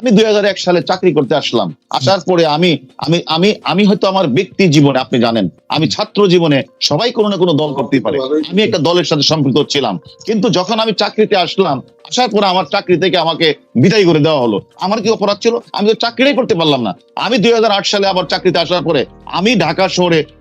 আমি দুই সালে চাকরি করতে আসলাম। আসার পরে আমি আমি আমি আমি হয়তো আমার ব্যক্তি জীবনে, আপনি জানেন, আমি ছাত্র জীবনে সবাই কোনো না কোনো দল করতেই পারে। আমি একটা দলের সাথে সম্পৃক্ত ছিলাম। কিন্তু যখন আমি চাকরিতে আসলাম, আসার পরে আমার চাকরি থেকে আমাকে বিদায় করে দেওয়া হলো। আমার কি অপরাধ ছিল? আমি তো চাকরিটাই করতে পারলাম না। আমি দুই হাজার আট সালে আবার চাকরিতে আসার পরে আমি ঢাকা শহরে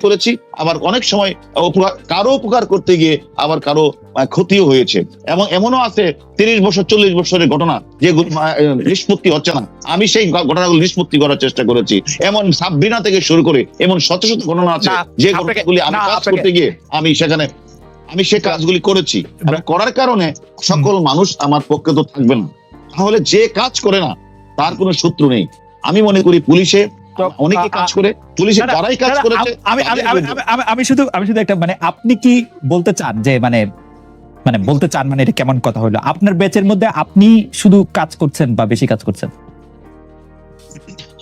করেছি আবার অনেক সময় উপকার কারও উপকার করতে গিয়ে আবার কারও ক্ষতিও হয়েছে। এবং এমনও আছে তিরিশ বছর চল্লিশ বছরের ঘটনা আহ, নিষ্পত্তি হচ্ছে না। আমি সেই ঘটনাগুলো নিষ্পত্তি করার চেষ্টা করেছি। এমন সাবরিনা থেকে শুরু করে এমন শত শত ঘটনা আছে যে ঘটনাগুলি আমি কাজ করতে গিয়ে আমি সেখানে আমি সে কাজগুলি করেছি। করার কারণে সকল মানুষ আমার পক্ষে তো থাকবে না। তাহলে যে কাজ করে না তার কোনো শত্রু নেই। আমি মনে করি পুলিশে অনেকে কাজ করে পুলিশে যারাই কাজ করেছে আমি শুধু আমি শুধু একটা মানে আপনি কি বলতে চান যে মানে মানে বলতে চান মানে এটা কেমন কথা হলো? আপনার ব্যাচের মধ্যে আপনি শুধু কাজ করছেন বা বেশি কাজ করছেন?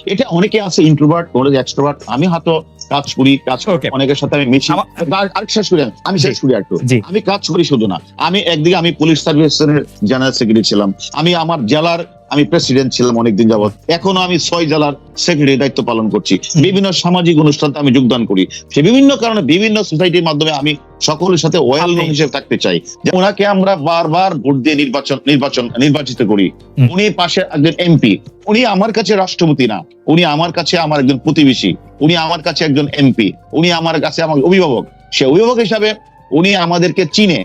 এটা অনেকে আছে ইন্ট্রোভার্ট অনেকে এক্সট্রোভার্ট আমি হয়তো কাজ করি কাজ করি, অনেকের সাথে আমি মিশি। আর- শেষ করি আমি। শেষ করি একটু। আমি কাজ করি শুধু না। আমি একদিকে আমি পুলিশ সার্ভিসের জেনারেল সেক্রেটারি ছিলাম। আমি আমার জেলার আমি প্রেসিডেন্ট ছিলাম অনেকদিন যাবত এখনও আমি ছয় জেলার সেক্রেটারি দায়িত্ব পালন করছি। বিভিন্ন সামাজিক অনুষ্ঠানে আমি যোগদান করি। সে বিভিন্ন কারণে বিভিন্ন সোসাইটির মাধ্যমে আমি সকলের সাথে ওয়েল আপনি- হিসেবে থাকতে চাই। যে ওনাকে আমরা বারবার ভোট দিয়ে নির্বাচন নির্বাচন নির্বাচিত করি। উনি পাশে একজন এমপি উনি আমার কাছে রাষ্ট্রপতি না। উনি আমার কাছে আমার একজন প্রতিবেশী। উনি আমার কাছে একজন এমপি উনি আমার কাছে আমার অভিভাবক। সে অভিভাবক হিসাবে উনি আমাদেরকে চিনে।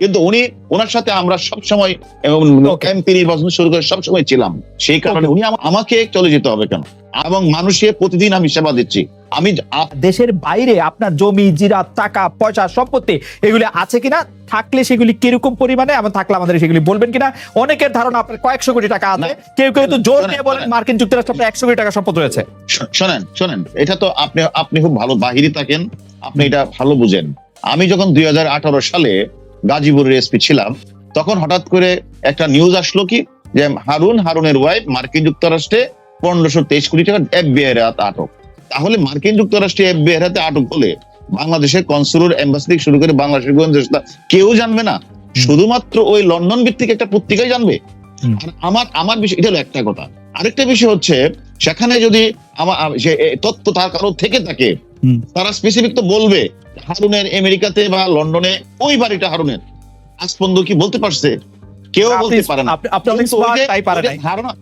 কিন্তু উনি ওনার সাথে আমরা সব সময় Okay. এমপি নির্বাচন শুরু করে সব সময় ছিলাম। সেই কারণে উনি আমাকে চলে যেতে হবে কেন? এবং মানুষের প্রতিদিন আমি সেবা দিচ্ছি। আমি দেশের বাইরে আপনার জমি জিরা টাকা পয়সা সম্পত্তি এগুলি আছে কিনা? থাকলে সেগুলি কীরকম পরিমাণে আমার থাকলে আমাদের সেগুলি বলবেন কিনা? অনেকের ধারণা আপনার কয়েকশো কোটি টাকা আছে। কেউ কেউ তো জোর দিয়ে বলেন মার্কিন যুক্তরাষ্ট্র আপনার একশো কোটি টাকা সম্পদ রয়েছে। শোনেন শোনেন এটা তো আপনি আপনি খুব ভালো বাহিরে থাকেন। আপনি এটা ভালো বুঝেন। আমি যখন দুই হাজার আঠারো সালে গাজীপুরের এসপি ছিলাম তখন হঠাৎ করে একটা নিউজ আসলো কি যে হারুন হারুনের ওয়াইফ মার্কিন যুক্তরাষ্ট্রে পনেরোশো তেইশ কোটি টাকা এফবিআই এর হাতে আটক। তাহলে মার্কিন যুক্তরাষ্ট্রে এফবিআই এর হাতে আটক হলে বাংলাদেশের কনসুলার এম্বাসি থেকে শুরু করে বাংলাদেশের গোয়েন্দা কেউ জানবে না। শুধুমাত্র ওই লন্ডন ভিত্তিক একটা পত্রিকাই জানবে। আমার আমার বিষয় এটা হলো একটা কথা। আরেকটা বিষয় হচ্ছে সেখানে যদি আমার তথ্য তার কারও থেকে থাকে। তারা স্পেসিফিক তো বলবে হারুনের আমেরিকাতে বা লন্ডনে ওই বাড়িটা হারুনের। আজ পর্যন্ত কি বলতে পারছে? কেউ বলতে পারে না। কিন্তু। ধারণা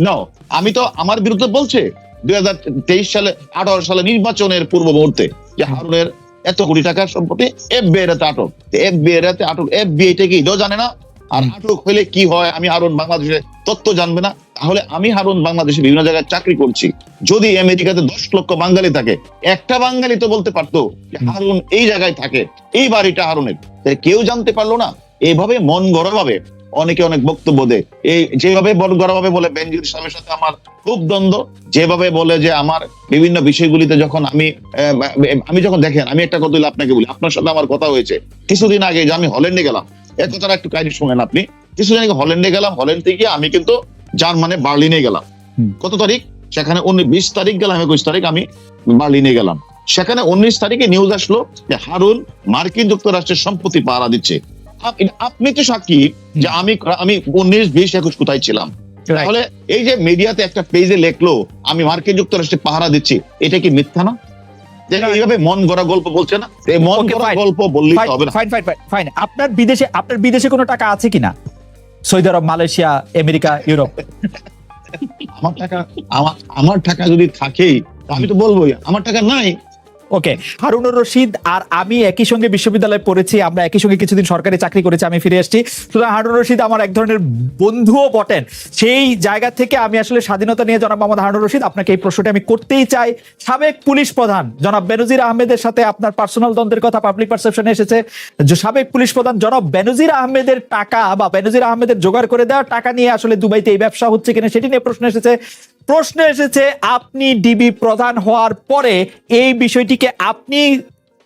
no, আমি তো আমার বিরুদ্ধে বলছে দুই হাজার তেইশ সালে আঠারো সালে নির্বাচনের পূর্ব মুহূর্তে যে হারুনের এত কোটি টাকার সম্পত্তি এফবিআই এর আটক। এফবিআই এর আটক। এফবিআই টা কি জানে না? আর। আটক হলে কি হয়? আমি হারুন বাংলাদেশে তথ্য জানবে না। তাহলে আমি হারুন বাংলাদেশে বিভিন্ন জায়গায় চাকরি করছি। যদি আমেরিকাতে দশ লক্ষ বাঙালি থাকে একটা বাঙালি তো বলতে পারতো যে হারুন এই জায়গায় থাকে এই বাড়িটা হারুনের। তাহলে কেউ জানতে পারল না। এইভাবে মন গড়া ভাবে অনেকে অনেক বক্তব্য দেয়। এই যেভাবে মন গড়া ভাবে বলে বেনজির সাহেবের সাথে আমার খুব দ্বন্দ্ব যেভাবে বলে যে আমার বিভিন্ন বিষয়গুলিতে যখন আমি আমি যখন দেখেন আমি একটা কথা আপনাকে বলি আপনার সাথে আমার কথা হয়েছে। কিছুদিন আগে যে আমি হল্যান্ডে গেলাম এর কথাটা একটু কাহিনী শুনেন আপনি কিছুদিন আগে হল্যান্ডে গেলাম হল্যান্ড থেকে আমি কিন্তু জার্মানে বার্লিনে গেলাম। কত তারিখ? সেখানে উনিশ বিশ তারিখ গেলাম একুশ তারিখ আমি বার্লিনে গেলাম। সেখানে উনিশ তারিখে নিউজ আসলো যে হারুন মার্কিন যুক্তরাষ্ট্রের সম্পত্তি পাহারা দিচ্ছে। আপনি তো সাক্ষী যে আমি আমি উনিশ বিশ একুশ কোথায় ছিলাম? তাহলে এই যে মিডিয়াতে একটা পেজে লেখলো আমি মার্কিন যুক্তরাষ্ট্রে পাহারা দিচ্ছি এটা কি মিথ্যা না। এইভাবে মন গড়া গল্প বলছে না? এই মন গড়া গল্প বললেই হবে না। ফাইন ফাইন ফাইন আপনার বিদেশে আপনার বিদেশে কোনো টাকা আছে কিনা? সৌদি আরব মালয়েশিয়া আমেরিকা ইউরোপ? আমার টাকা আমার আমার টাকা যদি থাকেই আমি তো বলবোই আমার টাকা নাই। ওকে হারুনুর রশিদ আর আমি একই সঙ্গে বিশ্ববিদ্যালয়ে পড়েছি, আমরা একই সঙ্গে কিছুদিন সরকারি চাকরি করেছি, আমি ফিরে আসছি। সুতরাং হারুনুর রশিদ আমার এক ধরনের বন্ধুও বটেন। সেই জায়গা থেকে আমি আসলে স্বাধীনতা নিয়ে জনাব মোহাম্মদ হারুনুর রশিদ আপনাকে এই প্রশ্নটা আমি করতেই চাই। সাবেক পুলিশ প্রধান জনাব বেনজির আহমেদের সাথে আপনার পার্সোনাল দ্বন্দ্বের কথা পাবলিক পারসেপশনে এসেছে। যে সাবেক পুলিশ প্রধান জনাব বেনজির আহমেদের টাকা বা বেনজির আহমেদের জোগাড় করে দেওয়া টাকা নিয়ে আসলে দুবাইতে এই ব্যবসা হচ্ছে কিনা সেটি নিয়ে প্রশ্ন এসেছে। প্রশ্ন এসেছে আপনি ডিবি প্রধান হওয়ার পরে এই বিষয়টিকে আপনি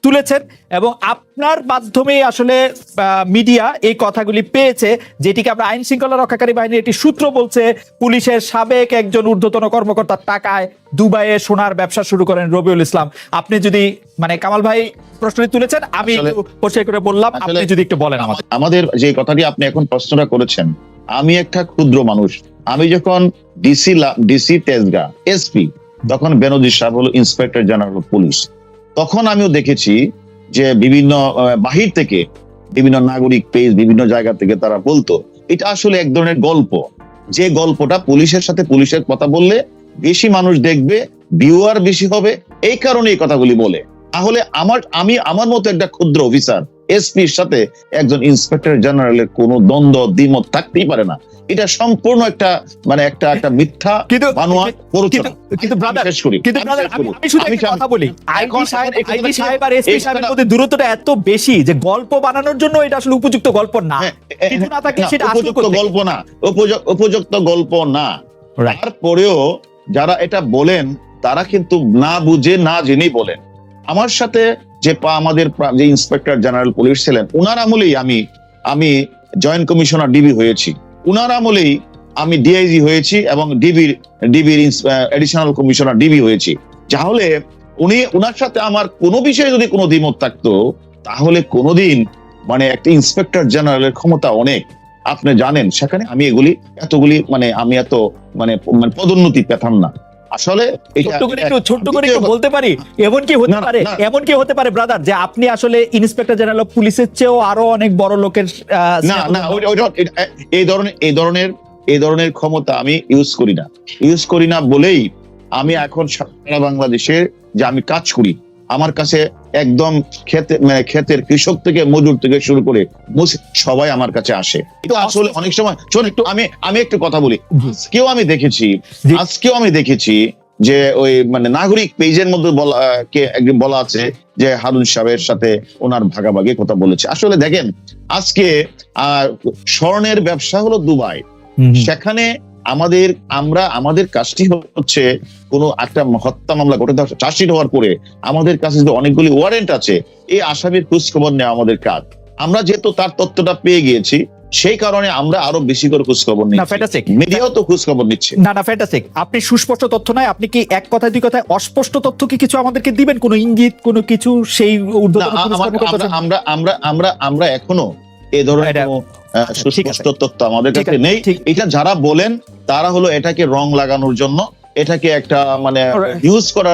তুলেছেন এবং আপনার মাধ্যমে আসলে মিডিয়া এই কথাগুলি পেয়েছে যেটিকে আমরা আইন শৃঙ্খলা রক্ষাকারী বাহিনীর একটি সূত্র বলছে পুলিশের সাবেক একজন ঊর্ধ্বতন কর্মকর্তার টাকায় দুবাইয়ে সোনার ব্যবসা শুরু করেন রবিউল ইসলাম। আপনি যদি মানে কামাল ভাই প্রশ্নটি তুলেছেন আমি পরিষ্কার করে বললাম আপনি যদি একটু বলেন আমাদের। আমাদের যে কথাটি আপনি এখন প্রশ্নটা করেছেন আমি একটা ক্ষুদ্র মানুষ। আমি যখন ডিসি ডিসি তেজগা এসপি তখন বেনজির সাহেব হলো ইন্সপেক্টর জেনারেল পুলিশ তখন আমিও দেখেছি যে বিভিন্ন বাহির থেকে বিভিন্ন নাগরিক পেজ, বিভিন্ন জায়গা থেকে তারা বলতো, এটা আসলে এক ধরনের গল্প। যে গল্পটা পুলিশের সাথে পুলিশের কথা বললে বেশি মানুষ দেখবে ভিউয়ার বেশি হবে, এই কারণে এই কথাগুলি বলে। তাহলে আমার, আমি, আমার মতো একটা ক্ষুদ্র অফিসার এসপির সাথে একজন ইন্সপেক্টর জেনারেলের কোনো দ্বন্দ্ব দ্বিমত থাকতেই পারে না। এটা সম্পূর্ণ একটা মানে একটা একটা মিথ্যা কিন্তু কিন্তু- করি। কিন্তু আমি আমি শুধু একটা কথা বলি। এখন- সাহেব কথাটা- সাহেব আর এসপি সাহেবের মধ্যে দূরত্বটা এত বেশি যে গল্প বানানোর জন্য এটা আসলে উপযুক্ত গল্প না। হ্যাঁ, কিছু না থাকলে সেটা উপযুক্ত গল্প না। উপযুক্ত গল্প না. তারপরেও যারা এটা বলেন তারা কিন্তু না বুঝে না জেনেই বলেন। আমার সাথে যে আমাদের যে ইন্সপেক্টর জেনারেল পুলিশ ছিলেন, উনার আমলেই আমি আমি জয়েন্ট কমিশনার ডিবি হয়েছি। উনার আমলেই আমি ডিআইজি হয়েছি এবং ডিবির ডিবির এডিশনাল কমিশনার ডিবি হয়েছি। তাহলে উনি, উনার সাথে আমার কোনো বিষয়ে যদি কোনো দ্বিমত থাকতো, তাহলে কোনোদিন মানে একটা ইন্সপেক্টর জেনারেলের ক্ষমতা অনেক। আপনি জানেন, সেখানে আমি এগুলি, এতগুলি মানে আমি এত মানে মানে পদোন্নতি পেতাম না। আসলে ছোট্ট করে একটু ছোট্ট করে একটু বলতে পারি? এমন কি হতে পারে? এমন কি হতে পারে ব্রাদার যে আপনি আসলে ইন্সপেক্টর জেনারেল অফ পুলিশের চেয়েও আরও অনেক বড় লোকের না না এই ধরনের এই ধরনের এই ধরনের ক্ষমতা আমি ইউজ করি না। ইউজ করি না বলেই আমি এখন সারা বাংলাদেশে যে আমি কাজ করি আমার কাছে একদম খেতে মানে ক্ষেতের কৃষক থেকে মজুর থেকে শুরু করে সবাই আমার কাছে আসে। তো আসলে অনেক সময় শোন একটু আমি আমি একটু কথা বলি। আজকেও আমি দেখেছি আজকেও আমি দেখেছি যে ওই মানে নাগরিক পেজের মধ্যে বলা কে একদিন বলা আছে যে হারুন সাহেবের সাথে ওনার ভাগাভাগি কথা বলেছে। আসলে দেখেন আজকে আহ স্বর্ণের ব্যবসা হলো দুবাই। সেখানে আমাদের আমরা আমাদের কাজটি হচ্ছে কোনো একটা হত্যা মামলা ঘটে চার্জশিট হওয়ার পরে আমাদের কাছে যে অনেকগুলি ওয়ারেন্ট আছে এই আসামির খোঁজ খবর নেওয়া আমাদের কাজ। আমরা যেহেতু তার তথ্যটা পেয়ে গিয়েছি সেই কারণে আমরা আরও বেশি করে খোঁজ খবর না নিচ্ছি। ফ্যান্টাস্টিক মিডিয়াও তো খোঁজ খবর নিচ্ছে। না না ফ্যান্টাস্টিক আপনি সুস্পষ্ট তথ্য নাই আপনি কি এক কথায় দুই কথায় অস্পষ্ট তথ্য কি কিছু আমাদেরকে দিবেন? কোনো ইঙ্গিত কোনো কিছু সেই না, ঊর্ধ্বতন আমার- আমরা আমরা আমরা এখনও এই ধরনের আহ, আচ্ছা, সুস্পষ্ট তথ্য আমাদের কাছে নেই ঠিক। এটা যারা বলেন তারা হলো এটাকে রং লাগানোর জন্য এটাকে একটা মানে ইউজ করার